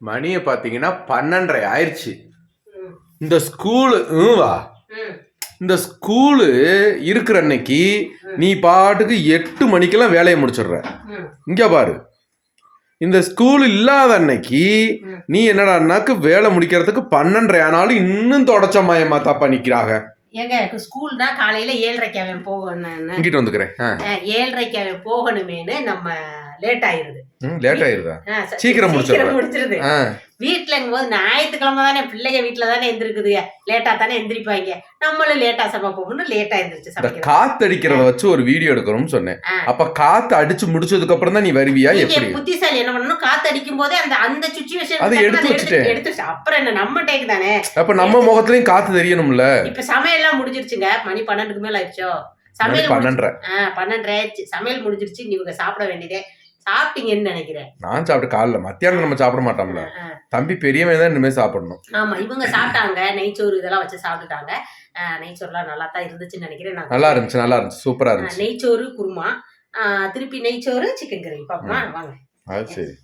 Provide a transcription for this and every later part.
மணியை பார்த்தீங்கன்னா பன்னெண்டரை ஆயிடுச்சு. இந்த ஸ்கூலு ம் வா. இந்த ஸ்கூலு இருக்கிற அன்னைக்கு நீ பாட்டுக்கு எட்டு மணிக்கெல்லாம் வேலையை முடிச்சிடுற. இங்க பாரு. இந்த ஸ்கூல் இல்லாத அன்னைக்கு. நீ என்னடான்னாக்கு வேலை முடிக்கிறதுக்கு பன்னெண்டரை ஆனாலும் இன்னும் தொடச்ச மயமா தாப்பா நிக்கிறாங்க. ஏங்க ஸ்கூல்னா காலையில ஏழரைக்கு அவன் போகணும் இங்கிட்டு வந்துக்கிறேன். ஏழரைக்கு அவன் போகணுமேனு நம்ம லேட் ஆயிருது லேட் ஆயிருதா சீக்கிரம். முடிச்சிருது. ஆ, வீட்டுலங்கும் போது ஞாயிற்றுக்கிழமை தானே பிள்ளைங்க வீட்டுல தானே எந்திருக்குதுங்க லேட்டா தானே எந்திரிப்பாங்க. நம்மளும் லேட்டா சமைப்போம்னு லேட்டா எந்திரிச்சு சமைக்கிறோம். காத்தடிக்கிறத வச்சு ஒரு வீடியோ எடுக்கணும்னு சொன்னேன். அப்ப காத்து அடிச்சு முடிச்சதுக்கு அப்புறம் தான் நீ வருவியா? எப்படி? புத்திசாலி என்ன பண்ணணும்? காத்து அடிக்கும் போதே அந்த அந்த சுச்சுவேஷன் அதை எடுத்து வச்சுட்டேன். எடுத்து. அப்புறம் என்ன? நம்ம டேக் தானே? அப்ப நம்ம முகத்துலயும் காத்து தெரியணும்ல? இப்ப சமையல் எல்லாம் முடிஞ்சிருச்சுங்க. மணி பன்னெண்டுக்கு மேல ஆயிடுச்சோ? சமையல் பன்னெண்டரை. பன்னெண்டரை ஆயிடுச்சு. சமையல் முடிஞ்சிருச்சு. நீங்க சாப்பிட வேண்டியதே சாப்பிட்டீங்கன்னு நினைக்கிறேன். நான் சாப்பிட்டு காலைல மத்தியானம் நம்ம சாப்பிட மாட்டோம்ல. தம்பி பெரியவன் தான் இனிமே சாப்பிடணும். ஆமா இவங்க சாப்பிட்டாங்க நெய்ச்சோறு இதெல்லாம் வச்சு சாப்பிட்டுட்டாங்க. நெய்ச்சோறுலாம் நல்லா தான் இருந்துச்சுன்னு நினைக்கிறேன் நான். நல்லா இருந்துச்சு நல்லா இருந்துச்சு. சூப்பரா இருந்துச்சு. நெய்ச்சோறு குருமா. திருப்பி நெய்ச்சோறு சிக்கன் கிரேவி பாப்போமா வாங்க. அது சரி.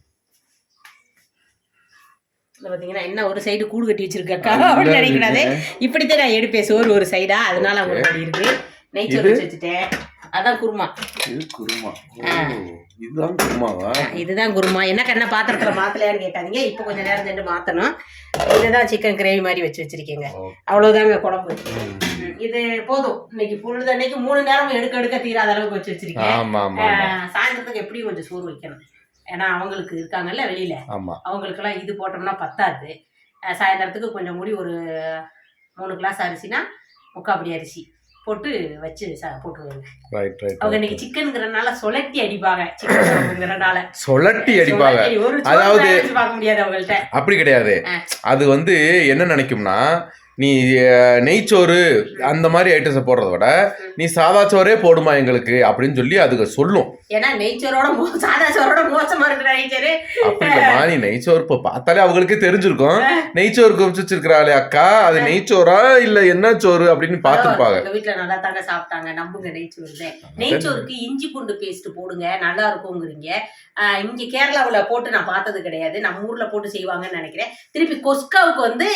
பாத்தீங்கன்னா என்ன ஒரு சைடு கூடு கட்டி வச்சிருக்கா அப்படின்னு நினைக்கூடாது இப்படித்தான் நான் எடுப்பேன் சோறு ஒரு சைடா அதனால அவங்க இருக்கு. நெய்ச்சோறு? வச்சு வச்சுட்டேன் அதான் குருமா. இது குருமா. இதுதான் குருமாவா? இதுதான் குருமா. என்ன கண்ண பாத்திரத்துல மாத்தலையான்னு கேட்காதீங்க இப்போ கொஞ்ச நேரம் சென்று மாத்தணும். இதுதான் சிக்கன் கிரேவி மாதிரி வச்சு வச்சிருக்கீங்க. அவ்வளவுதாங்க குழம்பு. இது போதும். இன்னைக்கு பொழுது அன்னைக்கு மூணு நேரம் எடுக்க எடுக்க தீராத அளவுக்கு வச்சு வச்சிருக்கேன். சாயந்தரத்துக்கு எப்படியும் கொஞ்சம் சோறு வைக்கணும். ஏன்னா அவங்களுக்கு இருக்காங்கல்ல வெளியில. ஆமா. அவங்களுக்கெல்லாம் இது போட்டோம்னா பத்தாது. சாயந்தரத்துக்கு கொஞ்சம் முடி ஒரு மூணு கிளாஸ் அரிசினா முக்காப்படி அரிசி. போட்டு வச்சு போட்டுருவாங்க. ரைட் அவங்க இன்னைக்கு சிக்கனுங்கிறனால சொலட்டி அடிப்பாங்க சிக்கனுங்கிறனால சொலட்டி அடிப்பாங்க. அதாவது- பார்க்க முடியாது அவங்கள்ட்ட. அப்படி கிடையாது. அது வந்து என்ன நினைக்கும்னா நீ நெய்ச்சோறு அந்த மாதிரி ஐட்டம்ஸை போடுறத விட நீ சாதா சோறே போடுமா எங்களுக்கு அப்படின்னு சொல்லி அதுக்கு சொல்லும். ஏன்னா நெய்ச்சோரோட சாதா சோரோட மோசமா இருக்கிற நெய்ச்சோறு அப்படி இல்லைம்மா நீ நெய்ச்சோறு இப்போ பார்த்தாலே அவங்களுக்கே தெரிஞ்சிருக்கும். நெய்ச்சோறு குமிச்சு வச்சிருக்கிறாளே அக்கா அது நெய்ச்சோறா இல்ல என்ன சோறு அப்படின்னு பார்த்துருப்பாங்க. வீட்டுல நல்லா தாங்க சாப்பிட்டாங்க நம்புங்க நெய்ச்சோறு நெய்ச்சோறுக்கு இஞ்சி பூண்டு பேஸ்ட் போடுங்க நல்லா இருக்குங்கிறீங்க. இங்க கேரளாவுல போட்டு நான் பார்த்தது கிடையாது. நம்ம ஊர்ல போட்டு செய்வாங்கன்னு நினைக்கிறேன். திருப்பி கொஸ்காவுக்கு வந்து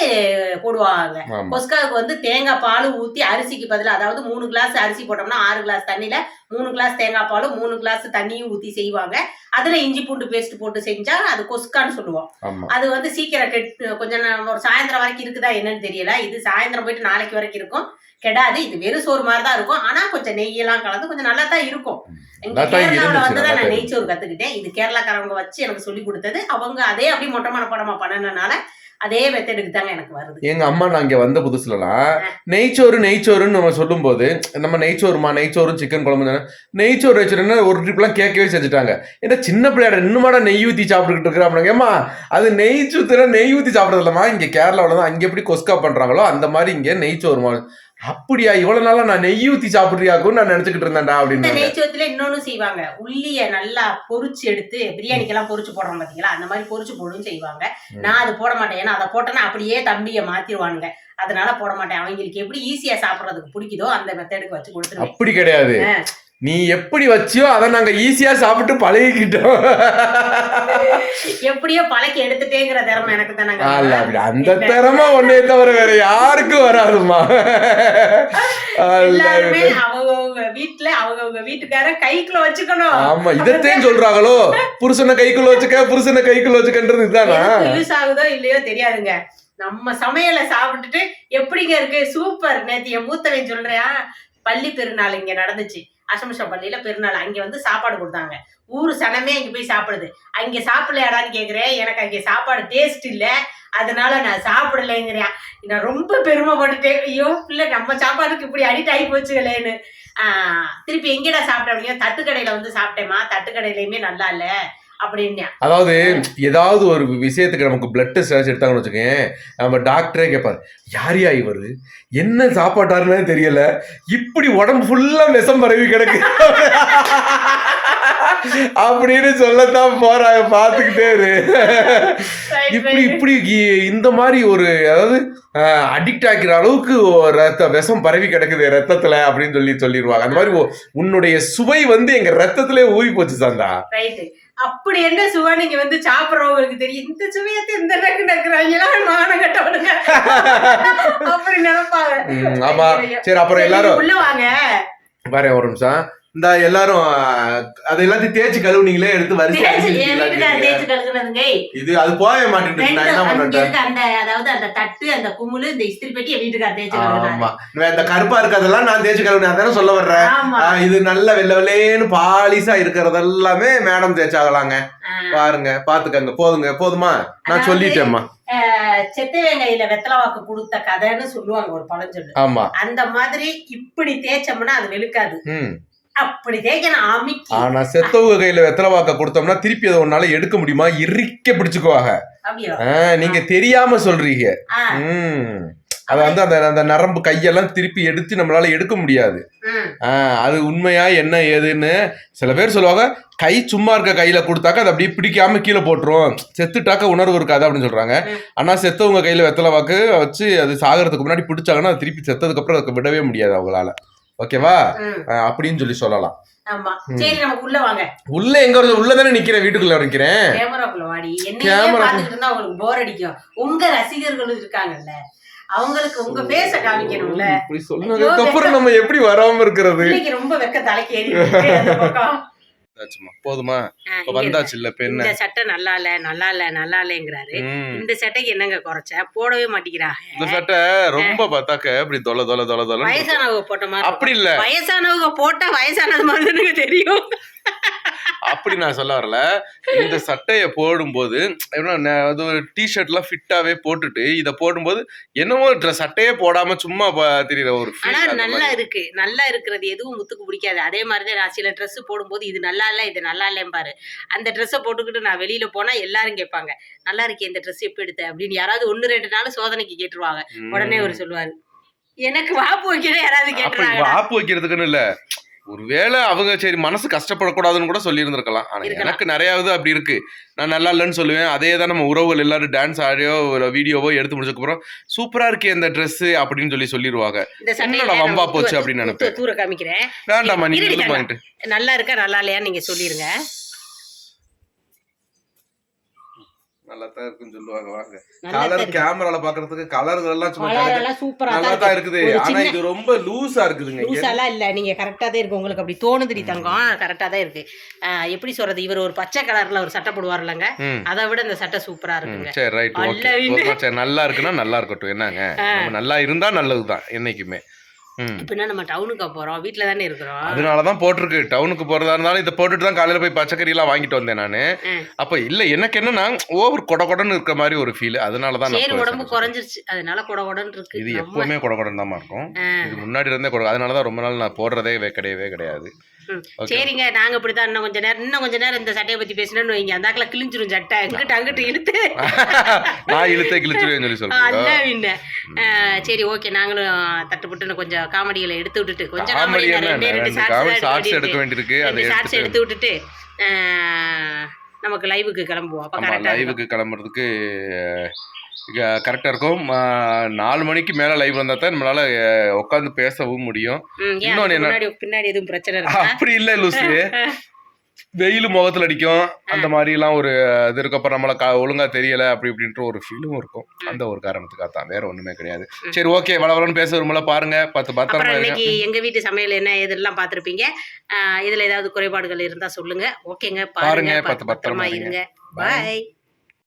போடுவாங்க. கொஸ்காவுக்கு வந்து தேங்காய் பால் ஊத்தி அரிசிக்கு பதிலா அதாவது மூணு கிளாஸ் அரிசி போட்டோம்னா ஆறு கிளாஸ் தண்ணியில மூணு கிளாஸ் தேங்காய் பாலும் மூணு கிளாஸ் தண்ணியும் ஊத்தி செய்வாங்க. அதுல இஞ்சி பூண்டு பேஸ்ட் போட்டு செஞ்சா அது கொஸ்கான்னு சொல்லுவோம். அது வந்து சீக்கிரம் கொஞ்சம் ஒரு சாயந்தரம் வரைக்கும் இருக்குதா என்னன்னு தெரியல. இது சாயந்தரம் போயிட்டு நாளைக்கு வரைக்கும் இருக்கும். கெடாது இது வெறும் சோறு மாதிரி தான் இருக்கும். ஆனா கொஞ்சம் நெய்யெல்லாம் கலந்து கொஞ்சம் நல்லா தான் இருக்கும். கேரளாவுல வந்து தான் நான் நெய்ச்சோறு கத்துக்கிட்டேன். இது கேரளாக்காரங்க வச்சு எனக்கு சொல்லி கொடுத்தது. அவங்க அதே அப்படி மொட்டை மனப்படமா பண்ணனால அதே மெத்தடுக்கு தாங்க எனக்கு வருது. எங்க அம்மா நான் இங்க வந்த புதுசுலலாம் நெய்ச்சோறு நெய்ச்சோறுன்னு நம்ம சொல்லும்போது நம்ம நெய்ச்சோறுமா நெய்ச்சோறும் சிக்கன் குழம்பு நெய்ச்சோறு வச்சிருந்தா ஒரு ட்ரிப்லாம் கேட்கவே செஞ்சுட்டாங்க. ஏன்னா சின்ன பிள்ளையாட இன்னுமாடா நெய் ஊத்தி சாப்பிட்டுக்கிட்டு இருக்கிறாங்க ஏமா அது நெய் சுத்துற நெய் ஊத்தி சாப்பிடறது இல்லம்மா இங்க கேரளாவில் தான் அங்க எப்படி கொஸ்கா பண்றாங்களோ அந்த மாதிரி இங்க நெய்ச்சோறுமா அப்படியா? இவ்வளவு நாளா நான் நெய் ஊத்தி சாப்பிட்றியாக்குன்னு நான் நினைச்சுக்கிட்டு இருந்தேன்டா அப்படின்னு. நெய்ச்சோத்துல இன்னொன்னு செய்வாங்க. உள்ளிய நல்லா பொரிச்சு எடுத்து பிரியாணிக்கெல்லாம் பொரிச்சு போடுறோம் பாத்தீங்களா? அந்த மாதிரி பொரிச்சு போடும் செய்வாங்க. நான் அது போட மாட்டேன். ஏன்னா அதை போட்டேன்னா அப்படியே தம்பியை மாத்திருவானுங்க. அதனால போட மாட்டேன். அவங்களுக்கு எப்படி ஈஸியா சாப்பிடுறதுக்கு பிடிக்குதோ அந்த மெத்தடுக்கு வச்சு கொடுத்துருவேன். அப்படி கிடையாது. நீ எப்படி வச்சியோ அதை நாங்க ஈஸியா சாப்பிட்டு பழகிக்கிட்டோம். எப்படியோ பழக்கி எடுத்துட்டேங்கிற திறமை எனக்கு அப்படி அந்த திறமை ஒன்னே தவிர வேற யாருக்கும் வராதுமா எல்லாருமே அவங்கவுங்க வீட்டுல அவங்கவுங்க வீட்டுக்கார கைக்குள்ள வச்சுக்கணும். ஆமா இதத்தையும் சொல்றாங்களோ? புருஷனை கைக்குள்ள வச்சுக்க புருஷனை கைக்குள்ள வச்சுக்கன்றது இதுதானா யூஸ் ஆகுதோ இல்லையோ தெரியாதுங்க. நம்ம சமையலை சாப்பிட்டுட்டு எப்படிங்க இருக்கு? சூப்பர். நேத்து என் மூத்தவன் சொல்றேன் பள்ளி பெருநாள் இங்க நடந்துச்சு. அசம்சம் பள்ளியில பெருநாள். அங்க வந்து சாப்பாடு கொடுத்தாங்க. ஊர் சனமே அங்க போய் சாப்பிடுது. அங்க சாப்பிடலையாடான்னு கேக்குறேன். எனக்கு அங்க சாப்பாடு டேஸ்ட் இல்ல. அதனால நான் சாப்பிடலைங்கிறேன். நான் ரொம்ப பெருமைப்பட்டுட்டேன். ஐயோ இல்லை நம்ம சாப்பாடுக்கு இப்படி அடிக்ட் ஆகி போச்சுங்களேன்னு திருப்பி எங்கேடா சாப்பிட்டேன் அப்படின்னா தட்டுக்கடையில வந்து சாப்பிட்டேமா தட்டுக்கடையிலையுமே நல்லா இல்லை. அதாவது ஏதாவது ஒரு விஷயத்துக்கு நமக்கு பிளட் டெஸ்ட் எடுத்தாங்கன்னு வச்சுக்கேன் நம்ம டாக்டரே கேட்பாரு யார் யா இவரு? என்ன சாப்பாட்டாருன்னே தெரியல. இப்படி உடம்பு ஃபுல்லா விஷம் பரவி கிடக்கு. அப்படின்னு சொல்லத்தான் போறாங்க பார்த்துக்கிட்டே இரு. இப்படி இப்படி இந்த மாதிரி ஒரு அதாவது அடிக்ட் ஆகிற அளவுக்கு ரத்த விஷம் பரவி கிடக்குது ரத்தத்துல அப்படின்னு சொல்லி சொல்லிடுவாங்க. அந்த மாதிரி உன்னுடைய சுவை வந்து எங்க ரத்தத்திலே ஊறி போச்சு சாந்தா அப்படி என்ன சுவை நீங்க வந்து சாப்பிடுறவங்களுக்கு தெரியும். இந்த சுவையத்தை இந்த நக்கு நக்குறாங்களா? மானம் கட்டவனுங்க. அப்படி நினைப்பாங்க. ஆமா. சரி அப்புறம் எல்லாரும் உள்ள வாங்க. வரேன் ஒரு நிமிஷம். இந்த எல்லாரும் அது எல்லாத்தையும் தேய்ச்சி கழுவுனீங்களே எடுத்து வரிசை இது அது போய இருக்க அந்த அதாவது அந்த தட்டு அந்த குமுளு இந்த இஸ்திரி பெட்டி என் வீட்டுக்காரர் தேய்ச்சு இந்த கருப்பா இருக்கிறதெல்லாம் நான் தேய்ச்சி கழுவுனேன் அதானே சொல்ல வர்றேன் இது நல்ல வெள்ளை வெள்ளையேன்னு பாலிசா இருக்கிறது எல்லாமே மேடம் தேய்ச்சாகலாங்க. பாருங்க பாத்துக்கங்க போதுங்க போதுமா? நான் சொல்லிட்டேம்மா. செத்த வெங்காயில வெத்தலை வாக்கு கொடுத்த கதைன்னு சொல்லுவாங்க ஒரு பழஞ்சொல்லு. அந்த மாதிரி இப்படி தேய்ச்சோம்னா அது வெளுக்காது. ஆனா செத்தவங்க கையில வெத்தலை வாக்க கொடுத்தோம்னா திருப்பி அதை உன்னால எடுக்க முடியுமா? இறுக்க பிடிச்சுக்குவாங்க. நீங்க தெரியாம சொல்றீங்க. அது வந்து அந்த அந்த நரம்பு கையெல்லாம் திருப்பி எடுத்து நம்மளால எடுக்க முடியாது. அது உண்மையா என்ன ஏதுன்னு சில பேர் சொல்லுவாங்க கை சும்மா இருக்க கையில கொடுத்தாக்க அது அப்படியே பிடிக்காம கீழே போட்டுரும். செத்துட்டாக்க உணர்வு இருக்காது அப்படின்னு சொல்றாங்க. ஆனா செத்தவங்க கையில வெத்தலை வாக்கு வச்சு அது சாகிறதுக்கு முன்னாடி பிடிச்சாங்கன்னா அது திருப்பி செத்ததுக்கு அப்புறம் அதுக்கு விடவே முடியாது அவங்களால. ஓகேவா? அப்படின்னு சொல்லி சொல்லலாம். உள்ள எங்க உள்ள தானே நிக்கிறேன் வீட்டுக்குள்ள நிக்கிறேன். போர் அடிக்கும். உங்க ரசிகர்களும் இருக்காங்கல்ல. அவங்களுக்கு உங்க பேச காமிக்கணும்ல. இப்படி சொன்னதுக்கு அப்புறம் நம்ம எப்படி வராம இருக்கிறது? ரொம்ப வெக்க தலைக்கு ஏறி போதுமா? வந்தாச்சு இல்ல. என்ன? இந்த சட்டை நல்லா இல்ல நல்லா இல்ல நல்லா இல்லங்கிறாரு. இந்த சட்டைக்கு என்னங்க குறைச்ச? போடவே மாட்டேங்கிறாங்க. இந்த சட்டை ரொம்ப பார்த்தாக்க இப்படி தொலை தொலை தொலை தொலை வயசானவங்க போட்ட மாதிரி. அப்படி இல்ல. வயசானவங்க போட்டா வயசானது மாதிரி தானுங்க தெரியும். அப்படி நான் சொல்ல வரல. இந்த சட்டைய போடும்போது அது ஒரு டிஷர்ட் எல்லாம் ஃபிட்டாவே போட்டுட்டு இத போடும்போது என்னமோ dress சட்டையே போடாம சும்மா தெரியற ஒரு ஆனா நல்லா. இருக்கு. நல்லா இருக்கிறது எதுவும் முத்துக்கு பிடிக்காது. அதே மாதிரிதான் நான் சில Dress போடும்போது இது நல்லா இல்ல இது நல்லா இல்லைன்னு பாரு. அந்த ட்ரெஸ்ஸை போட்டுக்கிட்டு நான் வெளியில போனா எல்லாரும் கேட்பாங்க நல்லா இருக்கே இந்த Dress எப்ப எடுத்த? அப்படின்னு யாராவது ஒண்ணு ரெண்டு நாள் சோதனைக்கு கேட்டுருவாங்க. உடனே அவர் சொல்லுவாரு. எனக்கு வாப்பு வைக்கிற யாராவது கேட்டுறாங்க வாப்பு வைக்கிறதுக்குன்னு இல்ல. ஒருவேளை அவங்க சரி மனசு கஷ்டப்படக்கூடாதுன்னு கூட சொல்லி இருந்திருக்கலாம் ஆனா இருக்கலாம். எனக்கு நிறைய இது அப்படி இருக்கு. நான் நல்லா இல்லைன்னு சொல்லுவேன். அதே தான் நம்ம உறவுகள் எல்லாரும் டான்ஸ் ஆடியோ ஒரு வீடியோவோ எடுத்து முடிச்சதுக்கு அப்புறம் சூப்பரா இருக்கே இந்த Dress அப்படின்னு சொல்லி சொல்லிடுவாங்க என்னடா வம்பா போச்சு அப்படின்னு நினைப்பேன். வேண்டாமா நீங்க நல்லா இருக்கா நல்லா இல்லையான்னு நீங்க சொல்லிருங்க. நல்லா தான் இருக்குன்னு சொல்லுவாங்க வாங்க. கலர். கேமரால பாக்குறதுக்கு கலர்கள் எல்லாம் சும்மா சூப்பரா நல்லா தான் தான் இருக்கு. இருக்குது. ஆனா இது ரொம்ப லூஸா இருக்குதுங்க. லூசாலாம் இல்ல. நீங்க கரெக்டா தான் இருக்கு. உங்களுக்கு அப்படி தோணுதுடி தங்கம். கரெக்டா தான் இருக்கு. எப்படி சொல்றது? இவர் ஒரு பச்சை கலர்ல ஒரு சட்டை போடுவார்லங்க அதை விட இந்த சட்டை சூப்பரா இருக்குங்க. சரி ரைட் ஓகே நல்லா இருக்குன்னா நல்லா இருக்கட்டும். என்னங்க? நல்லா இருந்தா நல்லதுதான் என்னைக்குமே. ம். இப்ப என்ன நம்ம டவுனுக்கு போறோம்? வீட்ல தானே இருக்கிறோம். அதனாலதான் போட்டிருக்கு. டவுனுக்கு போறதா இருந்தாலும் இதை போட்டுட்டு தான் காலையில போய் பச்சைக்கறி எல்லாம் வாங்கிட்டு வந்தேன் நானு. அப்ப இல்ல எனக்கு என்னன்னா ஓவர் கொட கொடன்னு இருக்க மாதிரி ஒரு ஃபீல் அதனாலதான் நான் சரி உடம்பு. குறைஞ்சிருச்சு. அதனால கொட கொடன்னு இருக்கு. இது எப்பவுமே கொட கொடன் தான் இருக்கும். இது முன்னாடி இருந்தே கொட அதனாலதான் ரொம்ப நாள் நான் போடுறதே கிடையவே கிடையாது. சரிங்க நாங்க இப்படித்தான் இன்னும் கொஞ்ச நேரம் இன்னும் கொஞ்ச நேரம் இந்த சட்டையை பத்தி பேசினோம்னு வைங்க. அந்த ஆக்கில கிழிஞ்சிரும் சட்டை. இங்கிட்டு அங்கிட்டு இழுத்து. நான் இழுத்தே கிழிச்சிருவேன்னு சொல்லி. ஆஹ் சரி ஓகே நாங்களும் தட்டுப்பட்டுன்னு கொஞ்சம் காமெடிகளை எடுத்து விட்டுட்டு கொஞ்சம் காமெடி ரெண்டே ஷார்ட்ஸ் எடுக்க வேண்டியிருக்கு. ரெண்டு ஷார்ட்ஸ் எடுத்து விட்டுட்டு நமக்கு லைவுக்கு கிளம்புவோம். அப்ப லைவுக்கு கிளம்புறதுக்கு கரெக்டாக இருக்கும். நாலு மணிக்கு மேலே லைவ் வந்தால் தான் நம்மளால உட்காந்து பேசவும் முடியும். அதுக்கு என்ன- முன்னாடி பின்னாடி எதுவும் பிரச்சனை இருக்கா? அப்படி இல்லை லூசு. வெயில் முகத்தில் அடிக்கும். அந்த மாதிரிலாம் ஒரு இது இருக்கும் அப்புறம் நம்மளை கா ஒழுங்கா தெரியல அப்படி இப்படின்ற ஒரு ஃபீலும் இருக்கும். அந்த ஒரு காரணத்துக்காக தான். வேற ஒன்றுமே கிடையாது. சரி ஓகே வளவலன்னு பேச வரும்போல பாருங்க. பத்து பத்திரமா இன்னைக்கு எங்க வீட்டு சமையல் என்ன இதெல்லாம் பார்த்திருப்பீங்க? இதுல ஏதாவது குறைபாடுகள் இருந்தா சொல்லுங்க. ஓகேங்க பாருங்க, பார்த்து பத்திரமா இருங்க. பாய்